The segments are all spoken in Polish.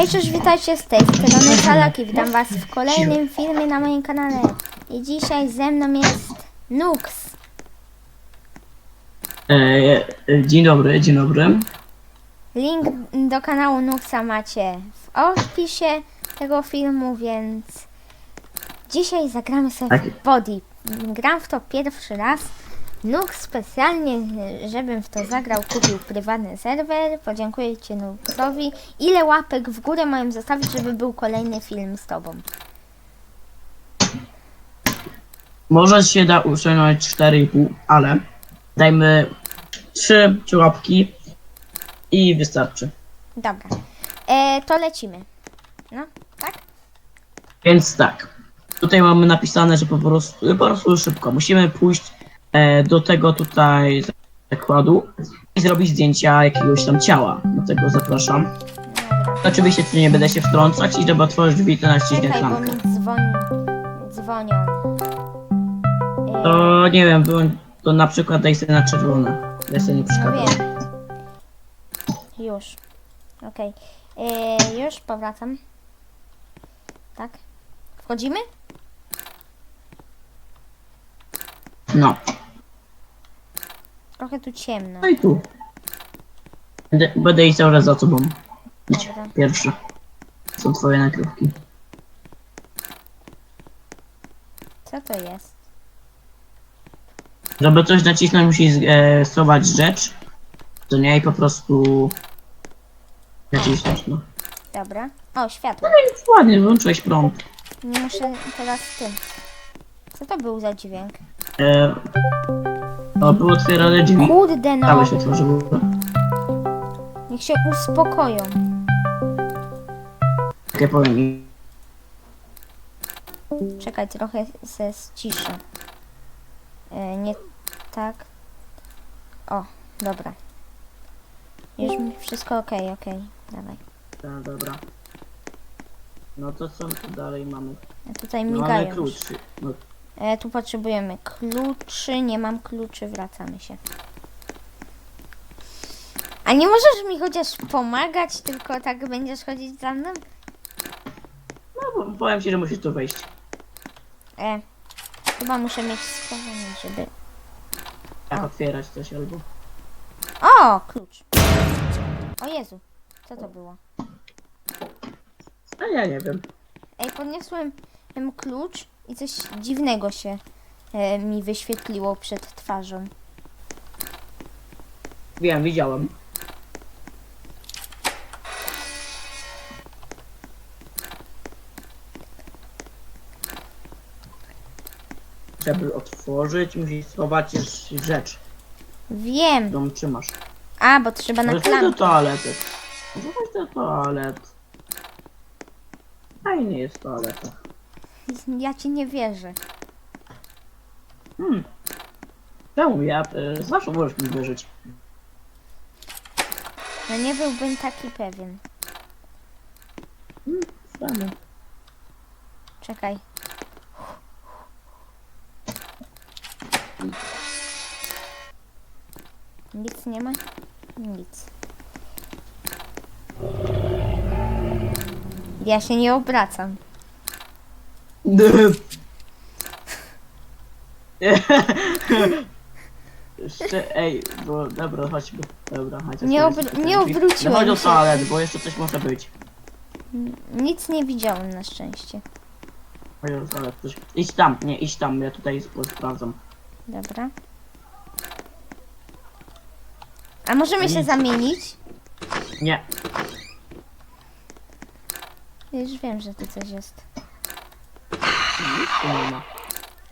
Hej, cześć, witajcie z tej strony Salak i witam was w kolejnym filmie na moim kanale. I dzisiaj ze mną jest Nux. E, e, dzień dobry, dzień dobry. Link do kanału Nuxa macie w opisie tego filmu, więc dzisiaj zagramy sobie Tak. w Body. Gram w to pierwszy raz. Nux specjalnie, żebym w to zagrał, kupił prywatny serwer. Podziękuję Ci Nuxowi. Ile łapek w górę mają zostawić, żeby był kolejny film z Tobą? Może się da usunąć 4,5, ale dajmy 3 łapki i wystarczy. Dobra. E, to lecimy. No, tak? Więc tak, tutaj mamy napisane, że po prostu, po prostu szybko. Musimy pójść do tego tutaj zakładu i zrobić zdjęcia jakiegoś tam ciała. Do tego zapraszam. Oczywiście tu nie będę się wtrącać i żeby otworzyć drzwi, to Czekaj, bo klamkę. mi dzwoni. Dzwonią. E, To nie wiem, wyłącz- to na przykład daj sobie na czerwone. Ja sobie nie no przeszkadzam. wiem. Już. Okej. E, już powracam. Tak? Wchodzimy? No. Trochę tu ciemno. No i tu. Będę, będę iść cały czas za tobą. Idź, Dobra. pierwszy. Są twoje nagrywki. Co to jest? Żeby coś nacisnąć, musisz e, schować rzecz. To nie i po prostu nacisnąć, no. Dobra. O, światło. No i ładnie, wyłączyłeś prąd. Nie muszę teraz tym. Co to był za dźwięk? E, o, było otwierane drzwi. Kurde no. Całe się otworzyły. Niech się uspokoją. Jak ja powiem Czekaj, trochę se ściszę. E, nie tak. O, dobra. Już mi wszystko ok, ok. Dawaj. tak, dobra. No to co tu dalej mamy? A tutaj No, migają. mamy klucz. No, E, tu potrzebujemy kluczy. Nie mam kluczy, wracamy się. A nie możesz mi chociaż pomagać, tylko tak będziesz chodzić za mną? no bo powiem ci, że musisz tu wejść. E, chyba muszę mieć schowanie, żeby... Jak O. otwierać coś albo... O, klucz. O Jezu, co to było? A ja nie wiem. Ej, podniosłem em, klucz i coś dziwnego się e, mi wyświetliło przed twarzą. Wiem, widziałem. Żeby otworzyć, musisz schować rzecz, Wiem. którą trzymasz. A, bo trzeba na Może chodź do klamkę. toalety. Może chodź do toalet. Fajnie jest toaleta. Ja ci nie wierzę. Hmm. Czemu ja? Y, zawsze możesz mi wierzyć. No nie byłbym taki pewien. Czemu? Czekaj. Nic nie ma? Nic. Ja się nie obracam. Jeszcze, ej, bo dobra, chodźmy. Dobra, chodź. Nie otwórz obr- nie drzwi. obróciłem No chodź się. toalet, bo jeszcze coś może być. Nic nie widziałem na szczęście. Chodź do toalet, coś. Idź tam, nie, idź tam, ja tutaj sp- sprawdzam. Dobra. A możemy się Nic. zamienić? Nie, Już wiem, że tu coś jest. Tu nie ma.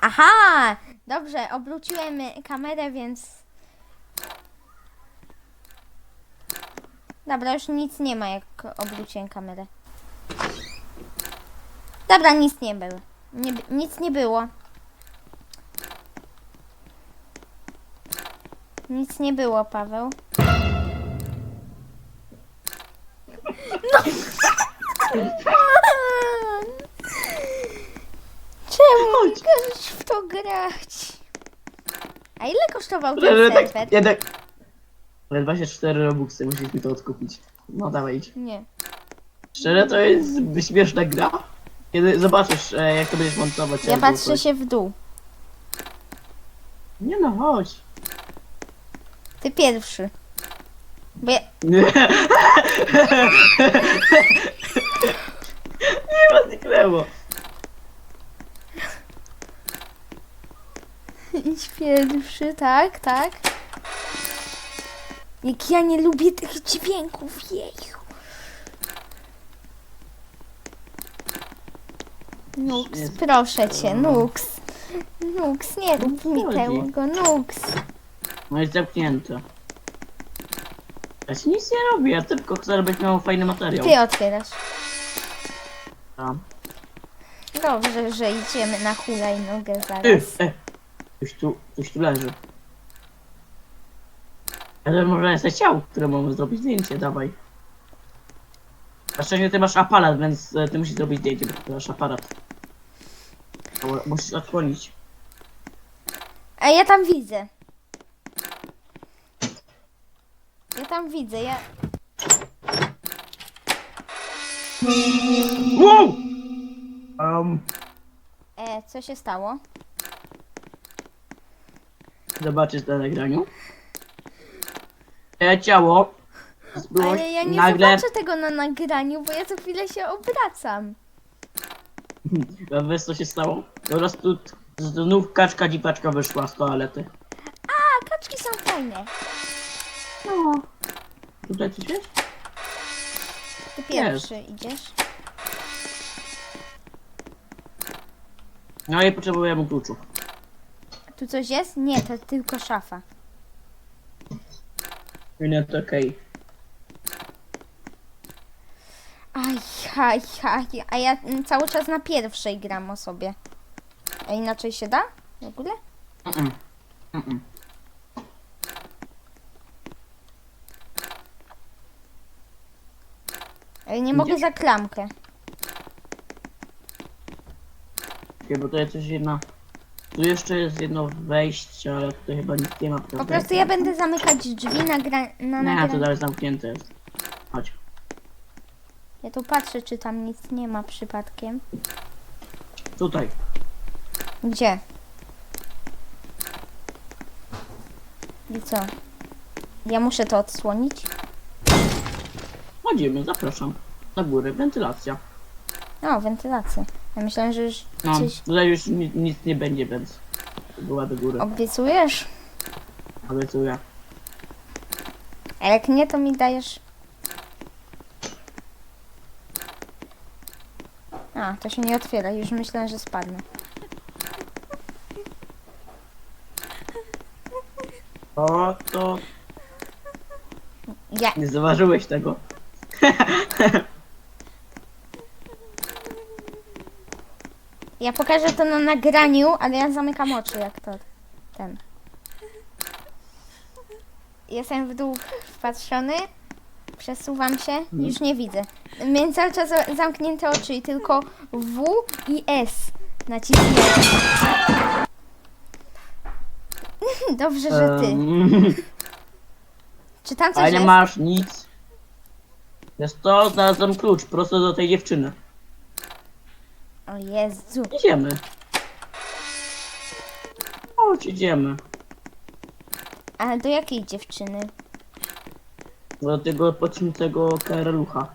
Aha! Dobrze, obróciłem kamerę, więc... Dobra, już nic nie ma, jak obróciłem kamerę. Dobra, nic nie było. Nie, nic nie było. Nic nie było, Paweł. No! Czemu mi każesz w to grać? A ile kosztował ten Ale serwer? jednak... Ale 24 robuxy, musisz mi to odkupić. No dawaj, idź. Nie. Szczerze, to jest śmieszna gra. Kiedy zobaczysz, e, jak to będziesz montować. Ja patrzę coś. się w dół. Nie no, chodź. Ty pierwszy. Bo ja... Nie. Nie ma zniknęło. Idź pierwszy, tak, tak. Jak ja nie lubię tych dźwięków, jeju. Nux, proszę cię, Nux. Nux, nie rób mi tego, Nux. No jest zamknięte. Ja ci nic nie robię, ja tylko chcę, żebyś miał fajny materiał. Ty otwierasz. Tam. Dobrze, że idziemy na hulajnogę zaraz. e, coś tu, coś tu leży. Ale może jest ciał, które mamy zrobić zdjęcie, dawaj. Na szczęście ty masz aparat, więc e, ty musisz zrobić zdjęcie, bo ty masz aparat. Musisz odsłonić. A ja tam widzę. Ja tam widzę, ja... Wow! Um, E, co się stało? Zobaczysz na nagraniu. E, ciało. Było Ale ja nie nagle... zobaczę tego na nagraniu, bo ja co chwilę się obracam. Wiesz co się stało? Po prostu znów kaczka dziwaczka wyszła z toalety. A, kaczki są fajne. No. Tutaj coś jest? Ty pierwszy idziesz. No i potrzebujemy kluczów. Tu coś jest? Nie, to tylko szafa. Nie, to okej. Aj, aj, aj, a ja mm, cały czas na pierwszej gram o sobie. A inaczej się da? W ogóle? Mm-mm. Mm-mm. Nie mogę Idziesz? za klamkę. Okej, bo to jest coś jedna... Tu jeszcze jest jedno wejście, ale tutaj chyba nic nie ma. Po prawda? prostu ja będę zamykać drzwi na, gra... na Nie, to nagraniu. dalej zamknięte jest. Chodź. Ja tu patrzę, czy tam nic nie ma przypadkiem. Tutaj. Gdzie? I co? Ja muszę to odsłonić? Chodzimy, zapraszam. Na górę, wentylacja. O, wentylacja. Ja myślałem, że już No, tutaj już ni- nic nie będzie, więc... Była do góry. obiecujesz? Obiecuję. A jak nie, to mi dajesz... A, to się nie otwiera. Już myślałem, że spadnę. O, to... Ja... Nie zauważyłeś tego. Ja pokażę to na nagraniu, ale ja zamykam oczy, jak to ten. Jestem w dół wpatrzony, przesuwam się, już nie widzę. Miałem cały czas za- zamknięte oczy i tylko W i S nacisnąłem. Dobrze, że ty. Em, Czy tam coś Ale jest? masz nic. Jest to, znalazłem klucz prosto do tej dziewczyny. O Jezu. Idziemy. Chodź, idziemy. Ale do jakiej dziewczyny? Do tego pociętego KRL-ucha.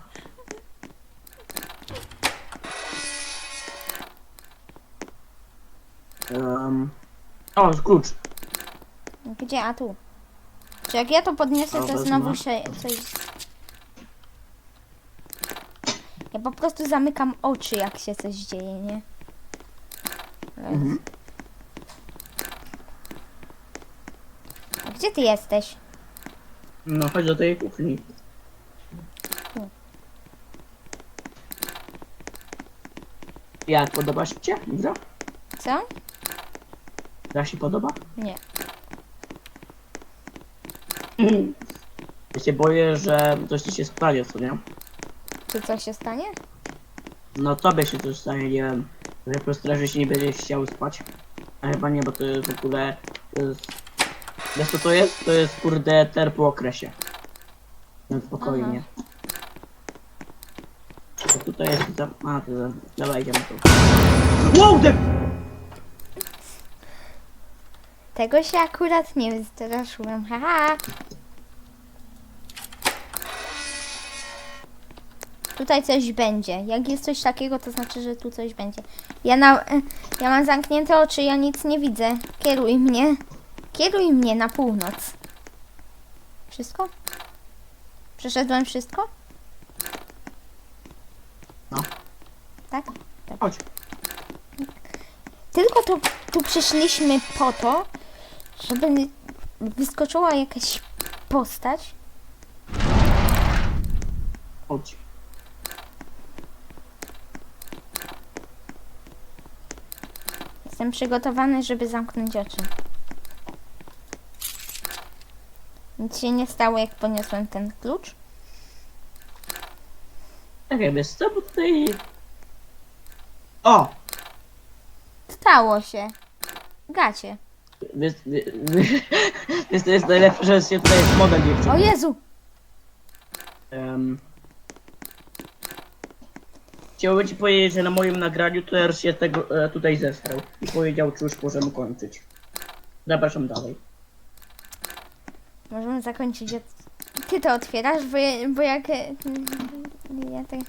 Um, o, klucz. Gdzie? A tu. Czy jak ja to podniosę, Dobra, to znowu się coś... Ja po prostu zamykam oczy, jak się coś dzieje, nie? Mhm. A gdzie ty jesteś? No, chodź do tej kuchni. Jak, podoba się cię? Gra? Co? Gra się podoba? Nie. Ja się boję, że coś ci się stanie, co nie? Czy coś się stanie? No tobie się coś stanie, nie wiem. Że po że się nie będziesz chciał spać. A chyba nie, bo to jest w ogóle... To jest... Wiesz co to jest? To jest kurde ter po okresie. Więc spokojnie. to jest za... A, to za... Dobra, idziemy tu. Wow. Tego się akurat nie wystraszyłem, haha. Tutaj coś będzie. Jak jest coś takiego, to znaczy, że tu coś będzie. Ja, na, ja mam zamknięte oczy, ja nic nie widzę. Kieruj mnie. Kieruj mnie na północ. Wszystko? Przeszedłem wszystko? No. Tak? Chodź. Tylko tu, tu przyszliśmy po to, żeby wyskoczyła jakaś postać. Chodź. Jestem przygotowany, żeby zamknąć oczy. Nic się nie stało, jak poniosłem ten klucz. Tak jak jest to, bo tutaj... O! Stało się. Gacie. Wiesz, to jest najlepsze, że się tutaj model dziewczyn. O Jezu! Um, chciałbym ci powiedzieć, że na moim nagraniu to się tego e, tutaj zesrał i powiedział, czy już możemy kończyć. Zapraszam dalej. Możemy zakończyć. Ty to otwierasz, bo, ja, bo jak... e, Ja tak...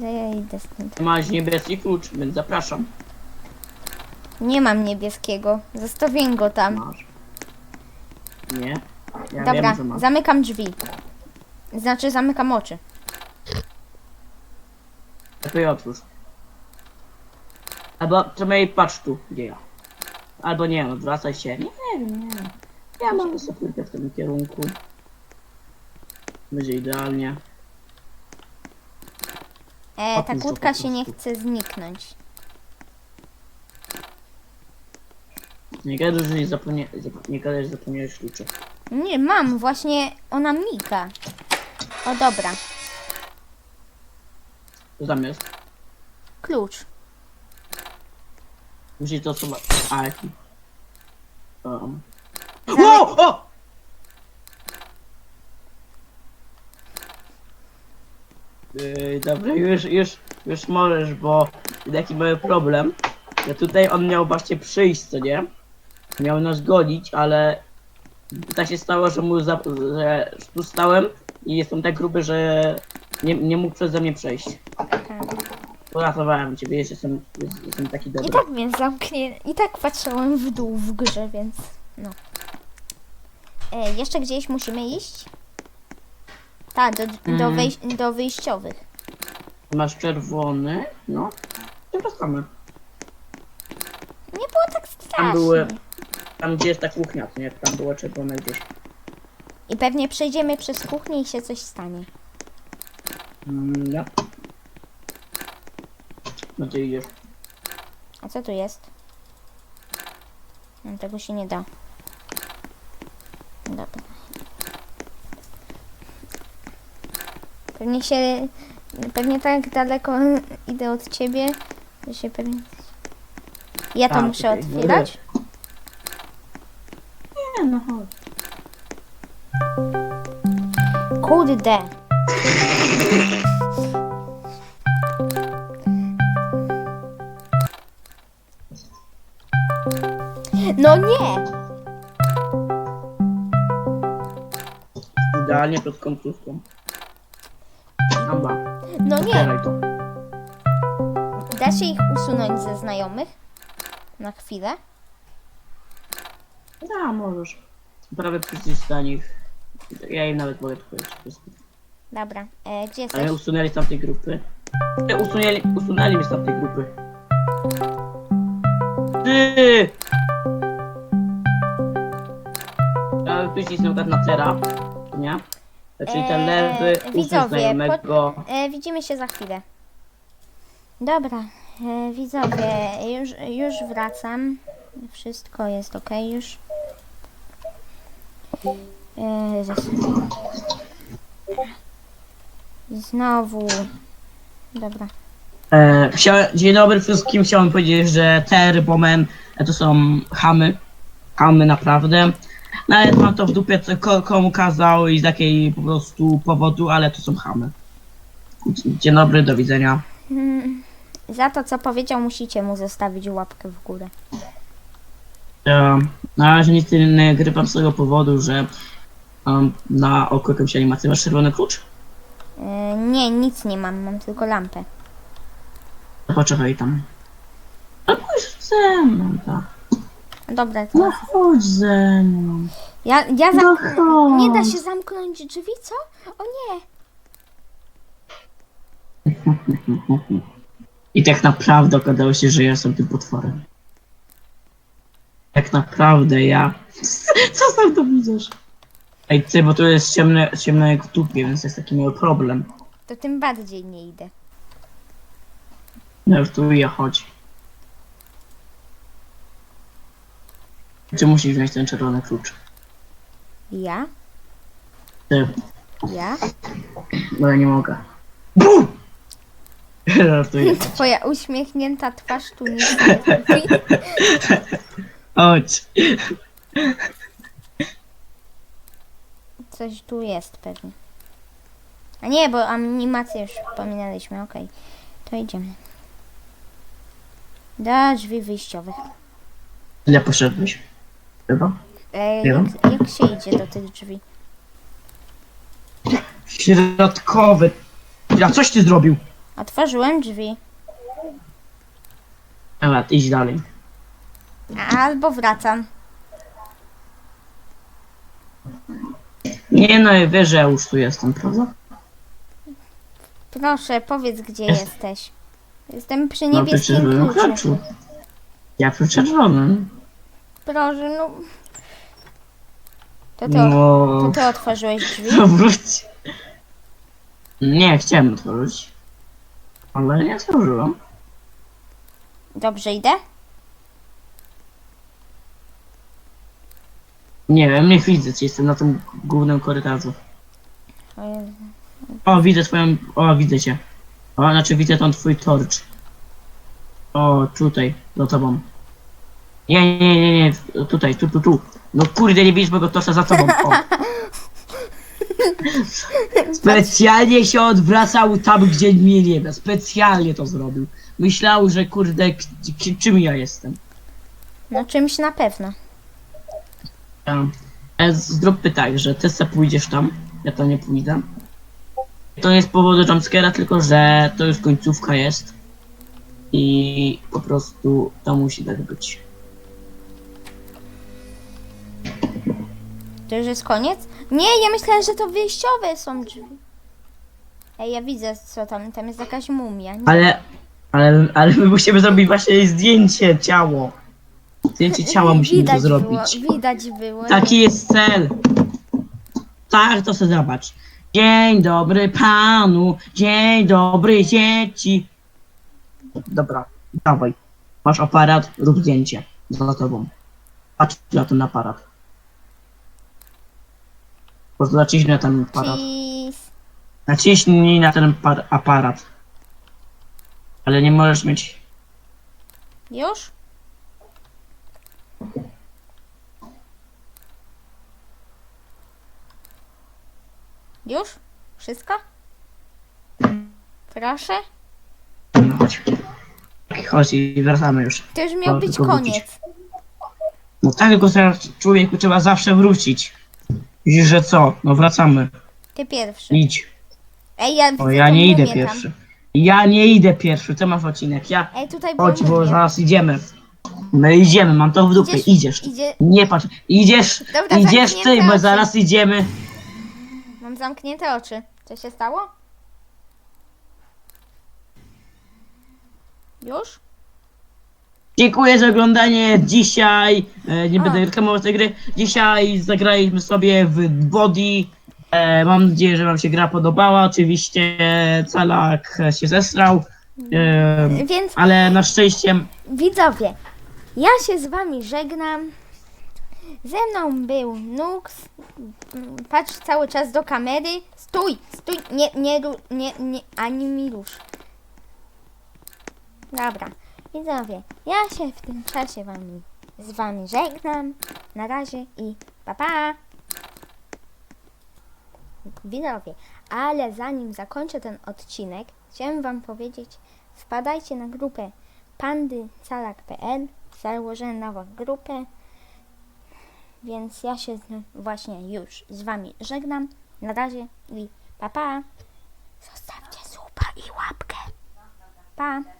Ja idę stąd. Masz niebieski klucz, więc zapraszam. Nie mam niebieskiego. Zostawię go tam. Masz. Nie. Ja Dobra, wiem, że masz. zamykam drzwi. Znaczy, zamykam oczy. Lepiej otwórz. Albo przynajmniej patrz tu, gdzie ja. Albo nie, odwracaj się. Nie wiem, nie. Ja mam sobie w tym kierunku. Będzie idealnie. E, ta kurczę, kłódka po się nie chce zniknąć. Nie gadaj, że zapomnie... zap- nie gadaj, że zapomniałeś kluczy. Nie, mam, właśnie ona mika. O, dobra. Co tam jest? Klucz. Musisz to osoba... A, jaki? Um. Wow! O! Yy, dobra, już, już, już możesz, bo jaki mały problem. Ja tutaj on miał właśnie przyjść, co nie? Miał nas gonić, ale tak się stało, że mu za, że tu stałem i jestem tak gruby, że nie, nie mógł przeze mnie przejść. Uratowałem ciebie, jeszcze jestem, jest- jestem taki I dobry. tak więc zamknie. I tak patrzyłem w dół w grze, więc no. E, jeszcze gdzieś musimy iść? Tak, do, do, Mm. do wyjściowych. Masz czerwony, no. I wracamy. Nie było tak strasznie. Tam były- Tam gdzie jest ta kuchnia, to nie? Tam było czerwone gdzieś. I pewnie przejdziemy przez kuchnię i się coś stanie. Mm, no. No ty idziesz. A co tu jest? No, tego się nie da. Dobra. Pewnie się... Pewnie tak daleko idę od ciebie, że się pewnie... Ja to Tak, muszę tutaj, otwierać? Nie, no chodź. Kurde. Idealnie pod końcówką. Amba, No nie! otwieraj to. Da się ich usunąć ze znajomych? Na chwilę? Ja, możesz. Prawie przyjść do nich. Ja im nawet mogę powiedzieć. Dobra, e, gdzie Ale jesteś? usunęli z tamtej grupy. Nie, Usunęli, usunęli mnie z tamtej grupy. Ty! Ja na przykład na cera, nie? Czyli ten Eee, lewy, usuń widzowie, znajomego. E, widzimy się za chwilę. Dobra, e, widzowie, już, już wracam. Wszystko jest ok już. E, zas- Znowu. Dobra. E, chcia, dzień dobry wszystkim, chciałem powiedzieć, że Terbomen e, to są chamy. Chamy naprawdę. Nawet mam to w dupie, co ko, komu kazał i z jakiej po prostu powodu, ale to są chamy. Dzień dobry, do widzenia. Mm, Za to, co powiedział, musicie mu zostawić łapkę w górę. E, na razie nic nie nagrywam z tego powodu, że um, na oko jakąś animację masz czerwony klucz? E, nie, nic nie mam, mam tylko lampę. Poczekaj tam. No chodź ze mną, tak. Dobra, to No chodź ze mną. ja, ja No chodź. Nie da się zamknąć drzwi, co? O nie! I tak naprawdę okazało się, że ja jestem tym potworem. Tak naprawdę ja... Co sam to widzisz? Ej, ty, bo tu jest ciemne, ciemno jak w dupie, więc jest taki mały problem. To tym bardziej nie idę. No już tu ja chodź. Czy musisz wziąć ten czerwony klucz? Ja? Ty, Ja? bo ja nie mogę. BUM! Żartuję. Twoja uśmiechnięta twarz tu nic nie mówi. Chodź. Coś tu jest pewnie. A nie, bo animację już wspominaliśmy, okej. To idziemy. Do drzwi wyjściowych. Ile poszedłeś? Chyba? E, Nie jak, jak się idzie do tych drzwi? Środkowy. Ja coś ty zrobił? Otworzyłem drzwi. Dobra, idź dalej. Albo wracam. Nie no, wiesz, że ja już tu jestem, prawda? Proszę, powiedz gdzie Jest. jesteś. Jestem przy No przecież niebieskim byłem kluczu. kluczu. Ja przy czerwonym. Proszę, no. To ty, to No, ty otworzyłeś drzwi? to wróć. Nie, chciałem otworzyć. Ale nie otworzyłem. Dobrze idę? Nie wiem, nie widzę cię, jestem na tym głównym korytarzu. O Jezu. O, widzę twoją... O, widzę cię. O, znaczy widzę tam twój torcz. O, tutaj, za tobą. Nie, nie, nie, nie, tutaj, tu, tu, tu. No kurde, nie widzisz mojego torcza za tobą. O. Specjalnie się odwracał tam, gdzie mnie nie ma. Specjalnie to zrobił. Myślał, że kurde, k- k- czym ja jestem. No czymś na pewno. Um, e, zróbmy tak, że ty se pójdziesz tam, ja tam nie pójdę. To nie z powodu jumpscare'a, tylko że to już końcówka jest. I po prostu to musi tak być. To już jest koniec? Nie, ja myślałem, że to wyjściowe są drzwi. Ej, ja widzę co tam, tam jest jakaś mumia. Nie. Ale, ale, ale my musimy zrobić właśnie zdjęcie ciało. Zdjęcie ciała musimy to widać zrobić. Było, widać było. Taki jest cel. Tak, to sobie zobacz. Dzień dobry panu, dzień dobry dzieci. Dobra, dawaj. Masz aparat, rób zdjęcie. Za tobą. Patrz na ten aparat. Po prostu naciśnij na ten aparat. Cheese. Naciśnij na ten par- aparat. Ale nie możesz mieć... Już? Już? Wszystko? Proszę? No chodź. Chodź i wracamy już. To już miał No, być tylko wrócić. koniec. No tak, tylko teraz człowieku trzeba zawsze wrócić. Widzisz, że co? No wracamy. Ty pierwszy. Idź. Ej, ja O, ja nie idę pierwszy. Ja nie idę pierwszy, ty masz odcinek. Ja. Ej, tutaj Chodź, bo zaraz idziemy. My idziemy, mam to w dupie. Idziesz? Idziesz. Idzie... Nie patrz. Idziesz. Dobra, Idziesz ty, zamknięte bo oczy. zaraz idziemy. Mam zamknięte oczy. Co się stało? Już? Dziękuję za oglądanie dzisiaj. E, nie będę reklamował tej gry. Dzisiaj zagraliśmy sobie w Body. E, mam nadzieję, że Wam się gra podobała. Oczywiście Calak się zesrał. E, Więc ale na szczęście widzowie, ja się z wami żegnam. Ze mną był Nux. Patrz cały czas do kamery. Stój, stój, nie, nie, ru- nie, nie, ani mi rusz. Dobra, widzowie, ja się w tym czasie wami, z wami żegnam. Na razie i pa pa. Widzowie, Ale zanim zakończę ten odcinek, chciałem Wam powiedzieć, wpadajcie na grupę pandycalak.pl. Założyłem nową grupę, więc ja się właśnie już z Wami żegnam. Na razie i pa pa. Zostawcie suba i łapkę. Pa.